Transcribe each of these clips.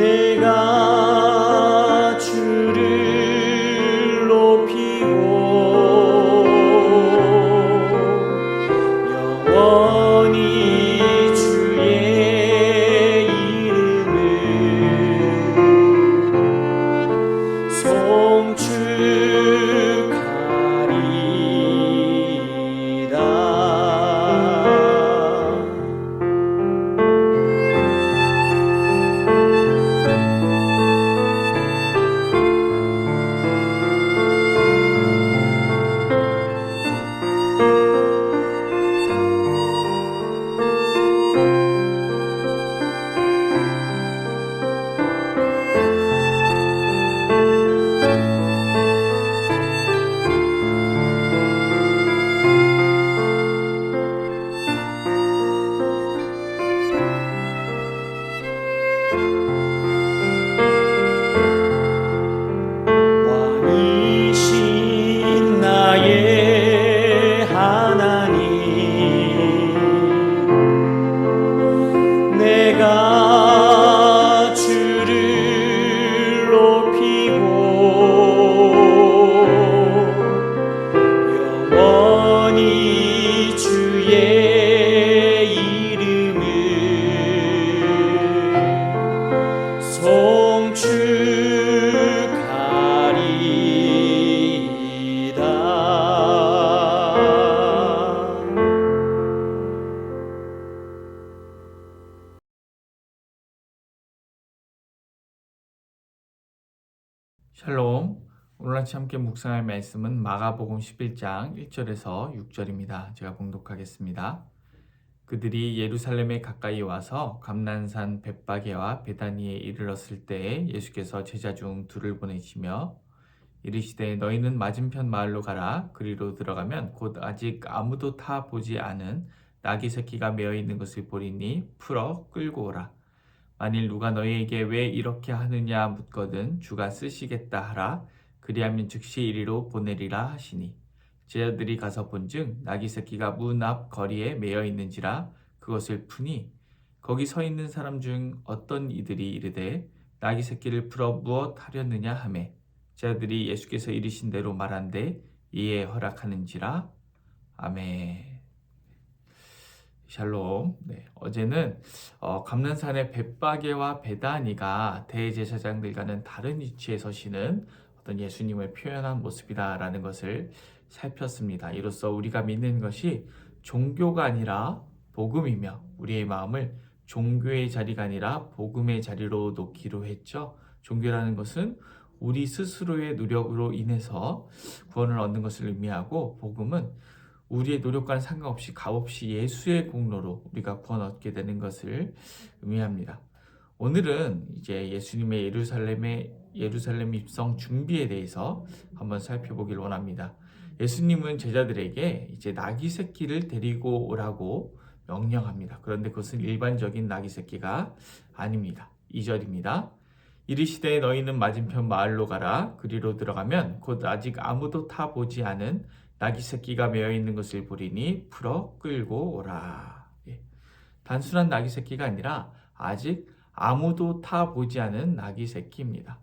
내가 아침 함께 묵상할 말씀은 마가복음 11장 1절에서 6절입니다. 제가 봉독하겠습니다. 그들이 예루살렘에 가까이 와서 감난산 벳바게와 베다니에 이르렀을 때에 예수께서 제자 중 둘을 보내시며 이르시되 너희는 맞은편 마을로 가라 그리로 들어가면 곧 아직 아무도 타 보지 않은 나귀 새끼가 메어 있는 것을 보리니 풀어 끌고 오라 만일 누가 너희에게 왜 이렇게 하느냐 묻거든 주가 쓰시겠다 하라 그리하면 즉시 이리로 보내리라 하시니 제자들이 가서 본즉 나귀 새끼가 문 앞 거리에 메어 있는지라 그것을 푸니 거기 서 있는 사람 중 어떤 이들이 이르되 나귀 새끼를 풀어 무엇 하려느냐 하매 제자들이 예수께서 이르신 대로 말한데 이에 허락하는지라 아멘. 샬롬. 네, 어제는 어, 감난산의 벳바게와 베다니가 대제사장들과는 다른 위치에 서시는 어떤 예수님을 표현한 모습이다라는 것을 살폈습니다. 이로써 우리가 믿는 것이 종교가 아니라 복음이며 우리의 마음을 종교의 자리가 아니라 복음의 자리로 놓기로 했죠. 종교라는 것은 우리 스스로의 노력으로 인해서 구원을 얻는 것을 의미하고 복음은 우리의 노력과는 상관없이 값없이 예수의 공로로 우리가 구원 얻게 되는 것을 의미합니다. 오늘은 이제 예수님의 예루살렘의 예루살렘 입성 준비에 대해서 한번 살펴보길 원합니다. 예수님은 제자들에게 이제 나귀 새끼를 데리고 오라고 명령합니다. 그런데 그것은 일반적인 나귀 새끼가 아닙니다. 2절입니다. 이르시되 너희는 맞은편 마을로 가라. 그리로 들어가면 곧 아직 아무도 타 보지 않은 나귀 새끼가 메어 있는 것을 보리니 풀어 끌고 오라. 예. 단순한 나귀 새끼가 아니라 아직 아무도 타 보지 않은 나귀 새끼입니다.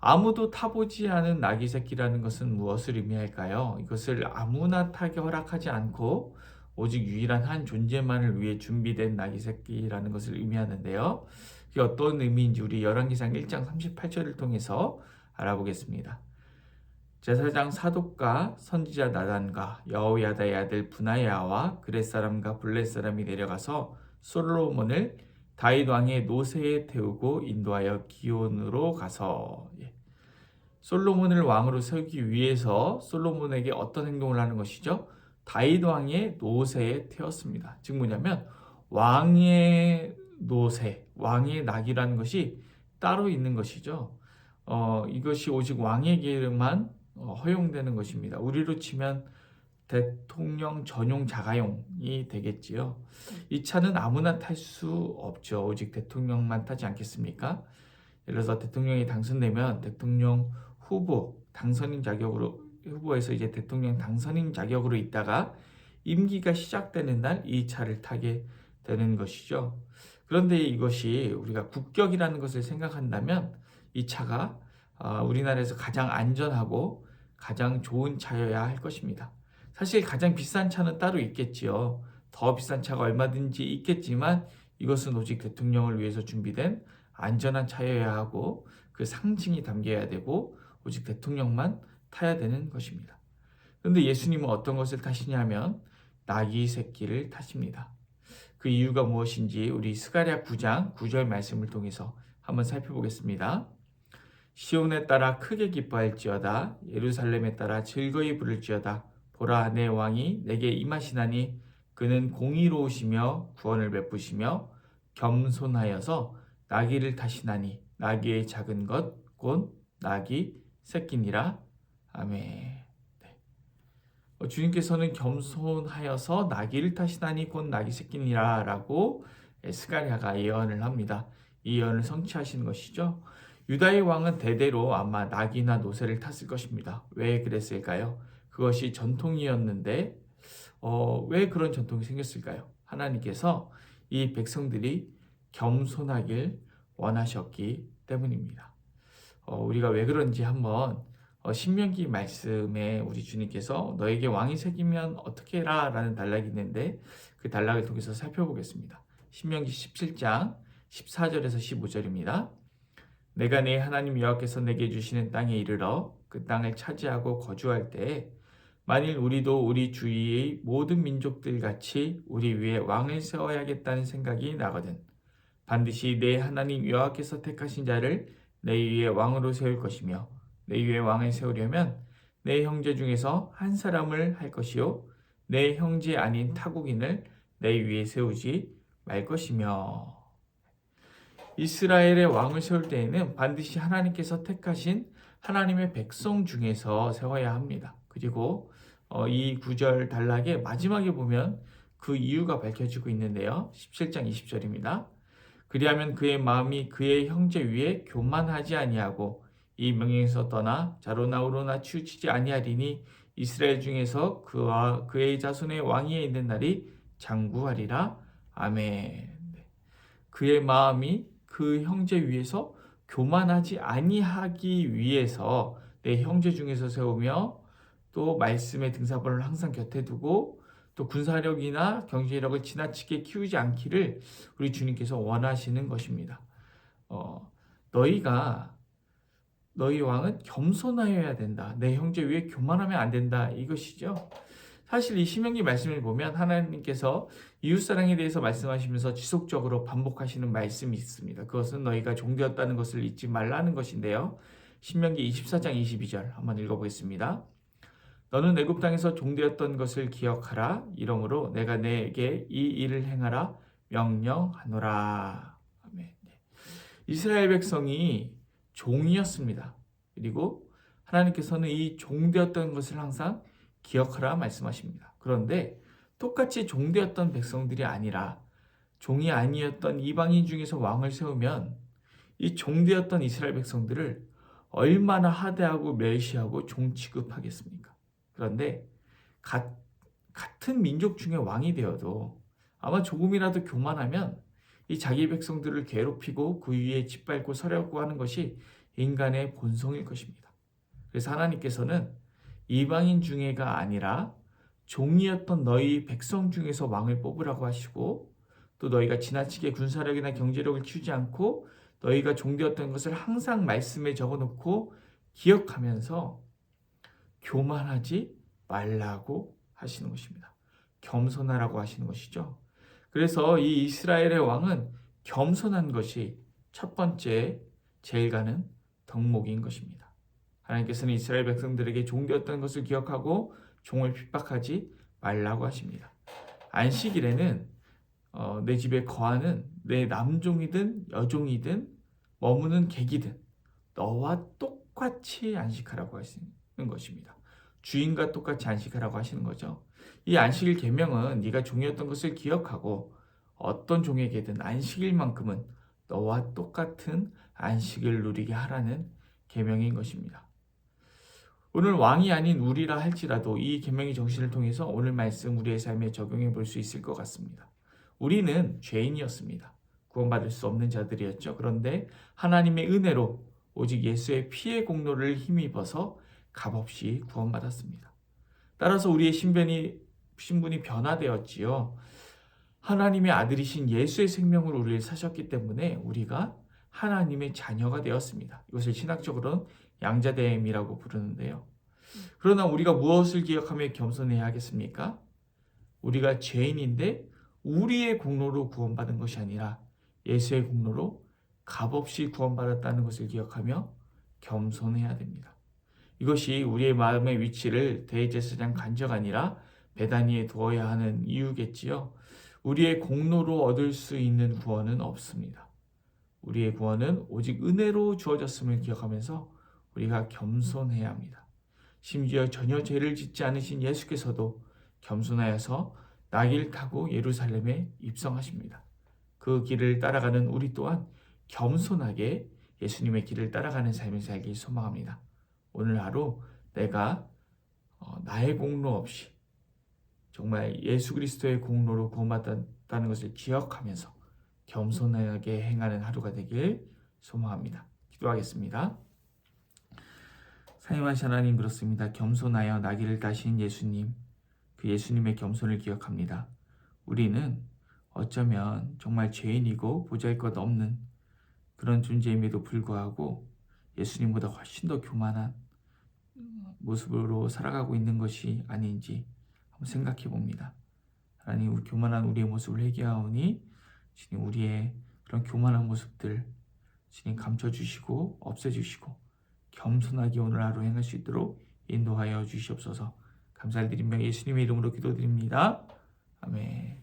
아무도 타보지 않은 나귀 새끼라는 것은 무엇을 의미할까요? 이것을 아무나 타게 허락하지 않고 오직 유일한 한 존재만을 위해 준비된 나귀 새끼라는 것을 의미하는데요. 이게 어떤 의미인지 우리 열왕기상 1장 38절을 통해서 알아보겠습니다. 제사장 사독과 선지자 나단과 여호야다의 아들 분하야와 그렛 사람과 블렛 사람이 내려가서 솔로몬을 다윗 왕의 노새에 태우고 인도하여 기온으로 가서 예. 솔로몬을 왕으로 세우기 위해서 솔로몬에게 어떤 행동을 하는 것이죠? 다윗 왕의 노새에 태웠습니다. 즉 뭐냐면 왕의 노새, 왕의 낙이라는 것이 따로 있는 것이죠. 어, 이것이 오직 왕에게만 어, 허용되는 것입니다. 우리로 치면 대통령 전용 자가용이 되겠지요. 이 차는 아무나 탈 수 없죠. 오직 대통령만 타지 않겠습니까? 예를 들어서 대통령이 당선되면 대통령 후보 당선인 자격으로 후보에서 이제 대통령 당선인 자격으로 있다가 임기가 시작되는 날 이 차를 타게 되는 것이죠. 그런데 이것이 우리가 국격이라는 것을 생각한다면 이 차가 아, 우리나라에서 가장 안전하고 가장 좋은 차여야 할 것입니다. 사실 가장 비싼 차는 따로 있겠지요. 더 비싼 차가 얼마든지 있겠지만 이것은 오직 대통령을 위해서 준비된 안전한 차여야 하고 그 상징이 담겨야 되고 오직 대통령만 타야 되는 것입니다. 그런데 예수님은 어떤 것을 타시냐면 나귀 새끼를 타십니다. 그 이유가 무엇인지 우리 스가랴 9장 9절 말씀을 통해서 한번 살펴보겠습니다. 시온에 따라 크게 기뻐할지어다 예루살렘에 따라 즐거이 부를지어다 보라 내 왕이 내게 임하시나니 그는 공의로우시며 구원을 베푸시며 겸손하여서 나귀를 타시나니 나귀의 작은 것 곧 나귀 새끼니라 아멘. 네. 어, 주님께서는 겸손하여서 나귀를 타시나니 곧 나귀 새끼니라라고 스가랴가 예언을 합니다. 이 예언을 성취하시는 것이죠. 유다의 왕은 대대로 아마 낙이나 노새를 탔을 것입니다. 왜 그랬을까요? 그것이 전통이었는데 어, 왜 그런 전통이 생겼을까요? 하나님께서 이 백성들이 겸손하길 원하셨기 때문입니다. 어, 우리가 왜 그런지 한번 어, 신명기 말씀에 우리 주님께서 너에게 왕이 생기면 어떻게 해라 라는 단락이 있는데 그 단락을 통해서 살펴보겠습니다. 신명기 17장 14절에서 15절입니다. 내가 내 하나님 여호와께서 내게 주시는 땅에 이르러 그 땅을 차지하고 거주할 때 만일 우리도 우리 주위의 모든 민족들 같이 우리 위에 왕을 세워야겠다는 생각이 나거든 반드시 내 하나님 여호와께서 택하신 자를 내 위에 왕으로 세울 것이며 내 위에 왕을 세우려면 내 형제 중에서 한 사람을 할 것이요 내 형제 아닌 타국인을 내 위에 세우지 말 것이며 이스라엘의 왕을 세울 때에는 반드시 하나님께서 택하신 하나님의 백성 중에서 세워야 합니다. 그리고 어, 이 구절 단락의 마지막에 보면 그 이유가 밝혀지고 있는데요. 17장 20절입니다. 그리하면 그의 마음이 그의 형제 위에 교만하지 아니하고 이 명령에서 떠나 자로나 우로나 치우치지 아니하리니 이스라엘 중에서 그와 그의 자손의 왕위에 있는 날이 장구하리라. 아멘. 네. 그의 마음이 그 형제 위에서 교만하지 아니하기 위해서 내 형제 중에서 세우며 또 말씀의 등사본을 항상 곁에 두고 또 군사력이나 경제력을 지나치게 키우지 않기를 우리 주님께서 원하시는 것입니다. 어, 너희가 너희 왕은 겸손하여야 된다. 내 형제 위에 교만하면 안 된다. 이것이죠. 사실 이 신명기 말씀을 보면 하나님께서 이웃사랑에 대해서 말씀하시면서 지속적으로 반복하시는 말씀이 있습니다. 그것은 너희가 종되었다는 것을 잊지 말라는 것인데요. 신명기 24장 22절 한번 읽어보겠습니다. 너는 애굽 땅에서 종되었던 것을 기억하라. 이러므로 내가 내게 이 일을 행하라 명령하노라. 아멘. 네. 이스라엘 백성이 종이었습니다. 그리고 하나님께서는 이 종되었던 것을 항상 기억하라 말씀하십니다. 그런데 똑같이 종되었던 백성들이 아니라 종이 아니었던 이방인 중에서 왕을 세우면 이 종되었던 이스라엘 백성들을 얼마나 하대하고 멸시하고 종 취급하겠습니까? 그런데 가, 같은 민족 중에 왕이 되어도 아마 조금이라도 교만하면 이 자기 백성들을 괴롭히고 그 위에 짓밟고 서려고 하는 것이 인간의 본성일 것입니다. 그래서 하나님께서는 이방인 중에가 아니라 종이었던 너희 백성 중에서 왕을 뽑으라고 하시고 또 너희가 지나치게 군사력이나 경제력을 키우지 않고 너희가 종되었던 것을 항상 말씀에 적어놓고 기억하면서 교만하지 말라고 하시는 것입니다. 겸손하라고 하시는 것이죠. 그래서 이 이스라엘의 왕은 겸손한 것이 첫 번째 제일 가는 덕목인 것입니다. 하나님께서는 이스라엘 백성들에게 종되었던 것을 기억하고 종을 핍박하지 말라고 하십니다. 안식일에는 어, 내 집에 거하는 내 남종이든 여종이든 머무는 객이든 너와 똑같이 안식하라고 하시는 것입니다. 주인과 똑같이 안식하라고 하시는 거죠. 이 안식일 계명은 네가 종이었던 것을 기억하고 어떤 종에게든 안식일만큼은 너와 똑같은 안식을 누리게 하라는 계명인 것입니다. 오늘 왕이 아닌 우리라 할지라도 이 계명의 정신을 통해서 오늘 말씀 우리의 삶에 적용해 볼 수 있을 것 같습니다. 우리는 죄인이었습니다. 구원받을 수 없는 자들이었죠. 그런데 하나님의 은혜로 오직 예수의 피의 공로를 힘입어서 값없이 구원받았습니다. 따라서 우리의 신변이 신분이 변화되었지요. 하나님의 아들이신 예수의 생명으로 우리를 사셨기 때문에 우리가 하나님의 자녀가 되었습니다. 이것을 신학적으로는 양자됨이라고 부르는데요. 그러나 우리가 무엇을 기억하며 겸손해야 하겠습니까? 우리가 죄인인데 우리의 공로로 구원받은 것이 아니라 예수의 공로로 값없이 구원받았다는 것을 기억하며 겸손해야 됩니다. 이것이 우리의 마음의 위치를 대제사장 간적 아니라 배단위에 두어야 하는 이유겠지요. 우리의 공로로 얻을 수 있는 구원은 없습니다. 우리의 구원은 오직 은혜로 주어졌음을 기억하면서 우리가 겸손해야 합니다. 심지어 전혀 죄를 짓지 않으신 예수께서도 겸손하여서 나귀를 타고 예루살렘에 입성하십니다. 그 길을 따라가는 우리 또한 겸손하게 예수님의 길을 따라가는 삶을 살길 소망합니다. 오늘 하루 내가 어, 나의 공로 없이 정말 예수 그리스도의 공로로 구원받았다는 것을 기억하면서 겸손하게 행하는 하루가 되길 소망합니다. 기도하겠습니다. 사임하신 하나님 그렇습니다. 겸손하여 나귀를 따신 예수님, 그 예수님의 겸손을 기억합니다. 우리는 어쩌면 정말 죄인이고 보잘것 없는 그런 존재임에도 불구하고 예수님보다 훨씬 더 교만한 모습으로 살아가고 있는 것이 아닌지 한번 생각해 봅니다. 하나님 우리 교만한 우리의 모습을 회개하오니 주님 우리의 그런 교만한 모습들 주님 감춰 주시고 없애 주시고 겸손하게 오늘 하루 행할 수 있도록 인도하여 주시옵소서. 감사드리며 예수님의 이름으로 기도드립니다. 아멘. 네,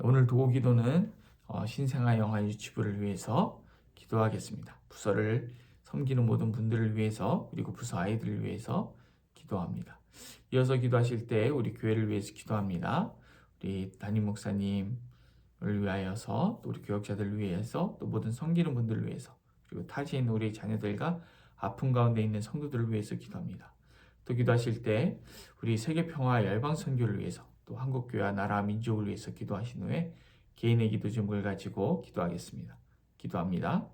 오늘 도구 기도는 어, 신생아 영화 유치부를 위해서 기도하겠습니다. 부서를 섬기는 모든 분들을 위해서 그리고 부서 아이들을 위해서 기도합니다. 이어서 기도하실 때 우리 교회를 위해서 기도합니다. 우리 담임 목사님을 위하여서 또 우리 교역자들을 위해서 또 모든 섬기는 분들을 위해서 그리고 타지에 있는 우리 자녀들과 아픔 가운데 있는 성도들을 위해서 기도합니다. 또 기도하실 때 우리 세계 평화 열방 선교를 위해서 또 한국 교회와 나라 민족을 위해서 기도하신 후에 개인의 기도 제목을 가지고 기도하겠습니다. 기도합니다.